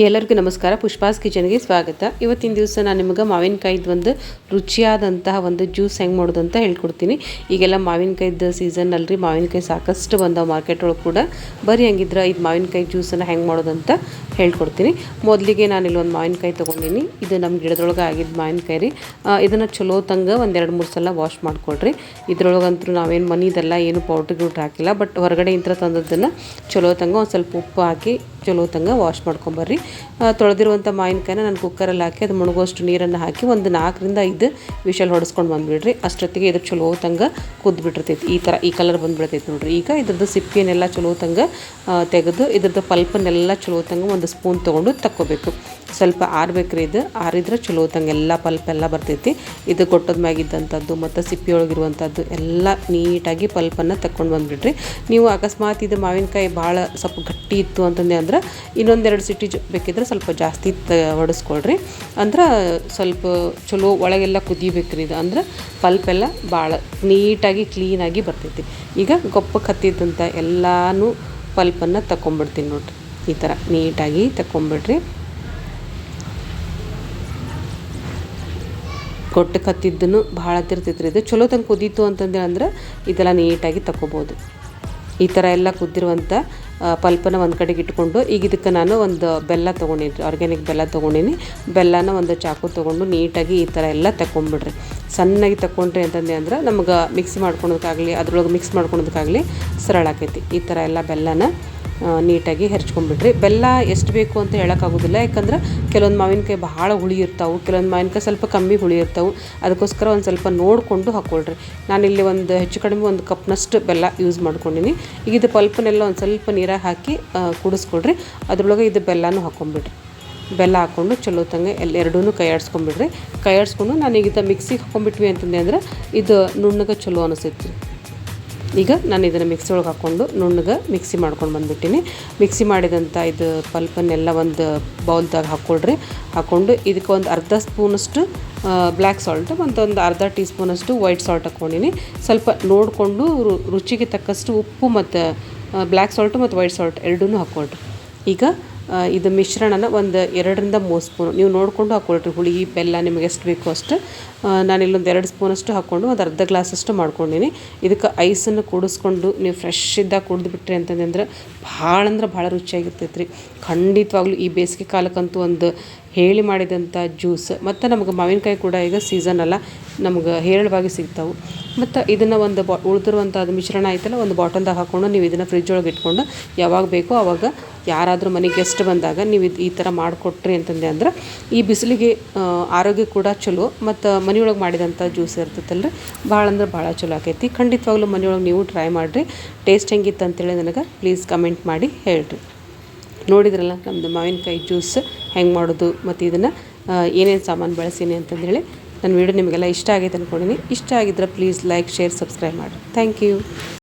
ಎಲ್ಲರಿಗೂ ನಮಸ್ಕಾರ. ಪುಷ್ಪಾಸ್ ಕಿಚನ್ಗೆ ಸ್ವಾಗತ. ಇವತ್ತಿನ ದಿವಸ ನಾನು ನಿಮಗೆ ಮಾವಿನಕಾಯ್ದು ಒಂದು ರುಚಿಯಾದಂತಹ ಒಂದು ಜ್ಯೂಸ್ ಹೆಂಗೆ ಮಾಡೋದು ಅಂತ ಹೇಳ್ಕೊಡ್ತೀನಿ. ಈಗೆಲ್ಲ ಮಾವಿನಕಾಯ್ದು ಸೀಸನ್ ಅಲ್ರಿ ಮಾವಿನಕಾಯಿ ಸಾಕಷ್ಟು ಬಂದವು ಮಾರ್ಕೆಟ್ ಒಳಗೆ ಕೂಡ. ಬರೀ ಹಂಗಿದ್ರೆ ಇದು ಮಾವಿನಕಾಯಿ ಜ್ಯೂಸನ್ನು ಹೆಂಗೆ ಮಾಡೋದು ಅಂತ ಹೇಳ್ಕೊಡ್ತೀನಿ. ಮೊದಲಿಗೆ ನಾನು ಇಲ್ಲಿ ಒಂದು ಮಾವಿನಕಾಯಿ ತೊಗೊಂಡಿನಿ. ಇದು ನಮ್ಮ ಗಿಡದೊಳಗೆ ಆಗಿದ್ದು ಮಾವಿನಕಾಯಿ ರೀ. ಇದನ್ನು ಚಲೋ ತಂಗ ಒಂದೆರಡು ಮೂರು ಸಲ ವಾಶ್ ಮಾಡ್ಕೊಳ್ರಿ. ಇದ್ರೊಳಗಂತೂ ನಾವೇನು ಮನಿದೆಲ್ಲ ಏನು ಪೌಡ್ರ್ ಗಿಟ್ ಹಾಕಿಲ್ಲ. ಬಟ್ ಹೊರಗಡೆ ಇಂಥ ತಂದದ್ದನ್ನು ಚಲೋ ತಂಗ ಒಂದು ಸ್ವಲ್ಪ ಉಪ್ಪು ಹಾಕಿ ಚಲೋ ತಂಗ ವಾಶ್ ಮಾಡ್ಕೊಂಬರ್ರಿ. ತೊಳೆದಿರುವಂಥ ಮಾವಿನಕಾಯಿನ ನಾನು ಕುಕ್ಕರಲ್ಲಿ ಹಾಕಿ ಅದು ಮುಳುಗೋಷ್ಟು ನೀರನ್ನು ಹಾಕಿ ಒಂದು ನಾಲ್ಕರಿಂದ ಐದು ವಿಷಲ್ ಹೊಡೆಸ್ಕೊಂಡು ಬಂದುಬಿಡ್ರಿ. ಅಷ್ಟೊತ್ತಿಗೆ ಇದ್ರ ಚಲೋ ತಂಗ ಕುದ್ಬಿಟ್ಟಿರ್ತೈತಿ. ಈ ಥರ ಈ ಕಲರ್ ಬಂದುಬಿಡ್ತೈತಿ ನೋಡ್ರಿ. ಈಗ ಇದ್ರದ್ದು ಸಿಪ್ಪಿಯನ್ನೆಲ್ಲ ಚಲೋ ತಂಗ ತೆಗೆದು ಇದ್ರದ್ದು ಪಲ್ಪನ್ನೆಲ್ಲ ಚಲೋ ತಂಗ ಒಂದು ಸ್ಪೂನ್ ತೊಗೊಂಡು ತಕ್ಕೋಬೇಕು. ಸ್ವಲ್ಪ ಆರಬೇಕ್ರಿ ಇದು. ಆರಿದ್ರೆ ಚಲೋ ತಂಗೆಲ್ಲ ಪಲ್ಪ್ ಎಲ್ಲ ಬರ್ತೈತಿ. ಇದು ಕೊಟ್ಟದ ಮ್ಯಾಗಿದ್ದಂಥದ್ದು ಮತ್ತು ಸಿಪ್ಪಿಯೊಳಗಿರುವಂಥದ್ದು ಎಲ್ಲ ನೀಟಾಗಿ ಪಲ್ಪನ್ನು ತಕ್ಕೊಂಡು ಬಂದುಬಿಡ್ರಿ. ನೀವು ಅಕಸ್ಮಾತ್ ಇದು ಮಾವಿನಕಾಯಿ ಭಾಳ ಸ್ವಲ್ಪ ಗಟ್ಟಿ ಇತ್ತು ಅಂತಂದೆ ಅಂದ್ರೆ ಇನ್ನೊಂದೆರಡು ಸಿಟಿ ಬೇಕಿದ್ರೆ ಸ್ವಲ್ಪ ಜಾಸ್ತಿ ತ ಹೊಡೆಸ್ಕೊಳ್ರಿ. ಅಂದ್ರೆ ಸ್ವಲ್ಪ ಚಲೋ ಒಳಗೆಲ್ಲ ಕುದಿಬೇಕ್ರಿ ಇದು. ಅಂದ್ರೆ ಪಲ್ಪೆಲ್ಲ ಭಾಳ ನೀಟಾಗಿ ಕ್ಲೀನಾಗಿ ಬರ್ತೈತಿ. ಈಗ ಗೊಪ್ಪ ಕತ್ತಿದ್ದಂಥ ಎಲ್ಲನೂ ಪಲ್ಪನ್ನು ತಗೊಂಬಿಡ್ತೀನಿ ನೋಡಿರಿ. ಈ ಥರ ನೀಟಾಗಿ ತಗೊಂಬಿಡ್ರಿ ಕೊಟ್ಟು ಕತ್ತಿದ್ದನ್ನು ಭಾಳ ತಿರ್ತೈತ್ರಿ ಇದು. ಚಲೋ ತಂಗೆ ಕುದೀತು ಅಂತಂದೇಳಂದ್ರೆ ಇದೆಲ್ಲ ನೀಟಾಗಿ ತಗೋಬೋದು ಈ ಥರ ಎಲ್ಲ ಕುದ್ದಿರುವಂಥ ಪಲ್ಪನ ಒಂದು ಕಡೆಗೆ ಇಟ್ಕೊಂಡು, ಈಗ ಇದಕ್ಕೆ ನಾನು ಒಂದು ಬೆಲ್ಲ ತೊಗೊಂಡಿನಿ ಆರ್ಗ್ಯಾನಿಕ್ ಬೆಲ್ಲ ತೊಗೊಂಡಿನಿ. ಬೆಲ್ಲನ ಒಂದು ಚಾಕು ತೊಗೊಂಡು ನೀಟಾಗಿ ಈ ಥರ ಎಲ್ಲ ತಗೊಂಡ್ಬಿಡ್ರಿ ಸಣ್ಣಗೆ ತಗೊಂಡ್ರಿ ಅಂತಂದೆ ಅಂದ್ರೆ ನಮ್ಗೆ ಮಿಕ್ಸ್ ಮಾಡ್ಕೊಳೋದಕ್ಕಾಗಲಿ, ಅದ್ರೊಳಗೆ ಮಿಕ್ಸ್ ಮಾಡ್ಕೊಳೋದಕ್ಕಾಗಲಿ ಸರಳ ಆಕೈತಿ. ಈ ಥರ ಎಲ್ಲ ಬೆಲ್ಲನ ನೀಟಾಗಿ ಹೆರ್ಚ್ಕೊಂಡ್ಬಿಡ್ರಿ ಬೆಲ್ಲ ಎಷ್ಟು ಬೇಕು ಅಂತ ಹೇಳೋಕ್ಕಾಗೋದಿಲ್ಲ. ಯಾಕಂದ್ರೆ ಕೆಲವೊಂದು ಮಾವಿನಕಾಯಿ ಭಾಳ ಹುಳಿ ಇರ್ತಾವೆ, ಕೆಲವೊಂದು ಮಾವಿನಕಾಯಿ ಸ್ವಲ್ಪ ಕಮ್ಮಿ ಹುಳಿ ಇರ್ತಾವೆ. ಅದಕ್ಕೋಸ್ಕರ ಒಂದು ಸ್ವಲ್ಪ ನೋಡಿಕೊಂಡು ಹಾಕ್ಕೊಳ್ರಿ ನಾನಿಲ್ಲಿ ಒಂದು ಹೆಚ್ಚು ಕಡಿಮೆ ಒಂದು ಕಪ್ನಷ್ಟು ಬೆಲ್ಲ ಯೂಸ್ ಮಾಡ್ಕೊಂಡಿನಿ. ಈಗ ಇದು ಪಲ್ಪನೆಲ್ಲ ಒಂದು ಸ್ವಲ್ಪ ನೀರಾಗಿ ಹಾಕಿ ಕುಡಿಸ್ಕೊಳ್ರಿ. ಅದ್ರೊಳಗೆ ಇದು ಬೆಲ್ಲನೂ ಹಾಕ್ಕೊಂಬಿಡ್ರಿ ಬೆಲ್ಲ ಹಾಕ್ಕೊಂಡು ಚಲೋ ತಂಗೆ ಎಲ್ಲ ಎರಡೂ ಕೈ ಆಡಿಸ್ಕೊಂಬಿಡ್ರಿ ಕೈ ಆಡಿಸ್ಕೊಂಡು ಈಗ ಮಿಕ್ಸಿಗೆ ಹಾಕ್ಕೊಂಬಿಟ್ವಿ ಅಂತಂದೆ ಅಂದ್ರೆ ಇದು ನುಣ್ಣಗೆ ಚಲೋ ಅನಿಸ್ತೈತಿ ಈಗ ನಾನು ಇದನ್ನು ಮಿಕ್ಸಿ ಒಳಗೆ ಹಾಕ್ಕೊಂಡು ನುಣ್ಣಗೆ ಮಿಕ್ಸಿ ಮಾಡ್ಕೊಂಡು ಬಂದುಬಿಟ್ಟಿನಿ. ಮಿಕ್ಸಿ ಮಾಡಿದಂಥ ಇದು ಪಲ್ಪನ್ನೆಲ್ಲ ಒಂದು ಬೌಲ್ದಾಗ ಹಾಕ್ಕೊಳ್ರಿ ಹಾಕ್ಕೊಂಡು ಇದಕ್ಕೆ ಒಂದು ಅರ್ಧ ಸ್ಪೂನಷ್ಟು ಬ್ಲ್ಯಾಕ್ ಸಾಲ್ಟ್ ಮತ್ತು ಒಂದು ಅರ್ಧ ಟೀ ಸ್ಪೂನಷ್ಟು ವೈಟ್ ಸಾಲ್ಟ್ ಹಾಕ್ಕೊಂಡಿನಿ ಸ್ವಲ್ಪ ನೋಡಿಕೊಂಡು ರುಚಿಗೆ ತಕ್ಕಷ್ಟು ಉಪ್ಪು ಮತ್ತು ಬ್ಲ್ಯಾಕ್ ಸಾಲ್ಟು ಮತ್ತು ವೈಟ್ ಸಾಲ್ಟ್ ಎರಡೂ ಹಾಕ್ಕೊಳ್ರಿ ಈಗ ಇದು ಮಿಶ್ರಣನ ಒಂದು ಎರಡರಿಂದ ಮೂರು ಸ್ಪೂನ್. ನೀವು ನೋಡಿಕೊಂಡು ಹಾಕ್ಕೊಳ್ರಿ, ಹುಳಿ, ಬೆಲ್ಲ ನಿಮಗೆ ಎಷ್ಟು ಬೇಕು ಅಷ್ಟು. ನಾನು ಇಲ್ಲೊಂದು ಎರಡು ಸ್ಪೂನಷ್ಟು ಹಾಕ್ಕೊಂಡು ಒಂದು ಅರ್ಧ ಗ್ಲಾಸಷ್ಟು ಮಾಡ್ಕೊಂಡಿನಿ. ಇದಕ್ಕೆ ಐಸನ್ನು ಕೂಡಿಸ್ಕೊಂಡು ನೀವು ಫ್ರೆಶ್ ಇದ್ದಾಗ ಕುಡಿದ್ಬಿಟ್ರಿ ಅಂತಂದ್ರೆ ಭಾಳ ಅಂದ್ರೆ ಭಾಳ ರುಚಿಯಾಗಿರ್ತೈತೆ ರೀ ಖಂಡಿತವಾಗ್ಲೂ ಈ ಬೇಸಿಗೆ ಕಾಲಕ್ಕಂತೂ ಒಂದು ಹೇಳಿ ಮಾಡಿದಂಥ ಜ್ಯೂಸ್. ಮತ್ತು ನಮ್ಗೆ ಮಾವಿನಕಾಯಿ ಕೂಡ ಈಗ ಸೀಸನ್ ಅಲ್ಲ, ನಮ್ಗೆ ಹೇರಳವಾಗಿ ಸಿಗ್ತಾವೆ. ಮತ್ತು ಇದನ್ನು ಒಂದು ಬಾ ಉಳಿದಿರುವಂಥದ್ದು ಮಿಶ್ರಣ ಐತಲ್ಲ, ಒಂದು ಬಾಟಲ್ದಾಗ ಹಾಕ್ಕೊಂಡು ನೀವು ಇದನ್ನು ಫ್ರಿಜ್ ಒಳಗೆ ಇಟ್ಕೊಂಡು ಯಾವಾಗ ಬೇಕೋ ಆವಾಗ ಯಾರಾದರೂ ಮನೆಗೆ ಗೆಸ್ಟ್ ಬಂದಾಗ ನೀವು ಇದು ಈ ಥರ ಮಾಡಿಕೊಟ್ರಿ ಅಂತಂದೆ ಅಂದ್ರೆ, ಈ ಬಿಸಿಲಿಗೆ ಆರೋಗ್ಯ ಕೂಡ ಚಲೋ ಮತ್ತು ಮನೆಯೊಳಗೆ ಮಾಡಿದಂಥ ಜ್ಯೂಸ್ ಇರ್ತೈತಲ್ಲ ರೀ ಭಾಳ ಅಂದ್ರೆ ಭಾಳ ಚಲೋ ಆಕೈತಿ. ಖಂಡಿತವಾಗ್ಲೂ ಮನೆಯೊಳಗೆ ನೀವು ಟ್ರೈ ಮಾಡಿರಿ. ಟೇಸ್ಟ್ ಹೆಂಗಿತ್ತು ಅಂತೇಳಿ ನನಗೆ ಪ್ಲೀಸ್ ಕಮೆಂಟ್ ಮಾಡಿ ಹೇಳಿರಿ. ನೋಡಿದ್ರಲ್ಲ ನಮ್ಮದು ಮಾವಿನಕಾಯಿ ಜ್ಯೂಸ್ ಹೆಂಗೆ ಮಾಡೋದು ಮತ್ತು ಇದನ್ನು ಏನೇನು ಸಾಮಾನು ಬಳಸೀನಿ ಅಂತಂದೇಳಿ ನನ್ನ ವೀಡಿಯೋ ನಿಮಗೆಲ್ಲ ಇಷ್ಟ ಆಗಿದೆ ಅಂದ್ಕೊಂಡಿನಿ ಇಷ್ಟ ಆಗಿದ್ರೆ ಪ್ಲೀಸ್ ಲೈಕ್ ಶೇರ್ ಸಬ್ಸ್ಕ್ರೈಬ್ ಮಾಡಿ. Thank you